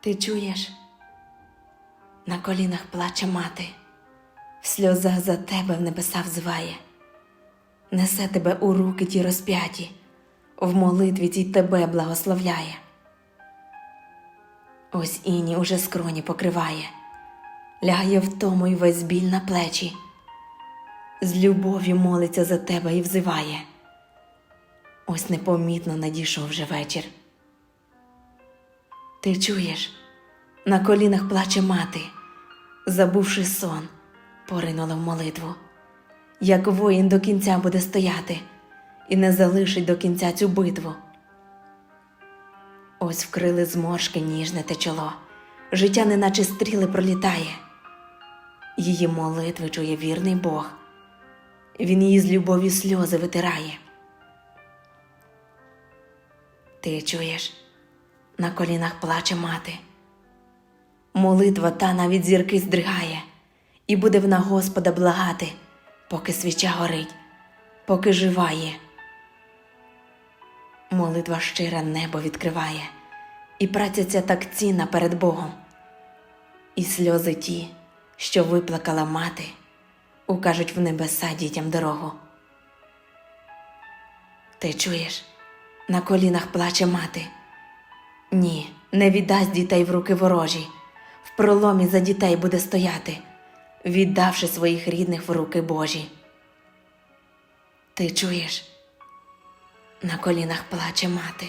Ти чуєш? На колінах плаче мати, в сльозах за тебе в небеса взиває, несе тебе у руки ті розп'яті, в молитві тій тебе благословляє. Ось іні уже скроні покриває, лягає в тому й весь біль на плечі, з любов'ю молиться за тебе і взиває. Ось непомітно надійшов вже вечір. Ти чуєш? На колінах плаче мати, забувши сон, поринула в молитву. Як воїн до кінця буде стояти і не залишить до кінця цю битву. Ось вкрили зморшки ніжне те чоло, життя неначе стріли пролітає. Її молитви чує вірний Бог. Він її з любові сльози витирає. Ти чуєш? На колінах плаче мати. Молитва та навіть зірки здригає, і буде вона Господа благати, поки свіча горить, поки жива є. Молитва щира небо відкриває, і праця ця так цінна перед Богом. І сльози ті, що виплакала мати, укажуть в небеса дітям дорогу. Ти чуєш? На колінах плаче мати. Ні, не віддасть дітей в руки ворожі, в проломі за дітей буде стояти, віддавши своїх рідних в руки Божі. Ти чуєш? На колінах плаче мати.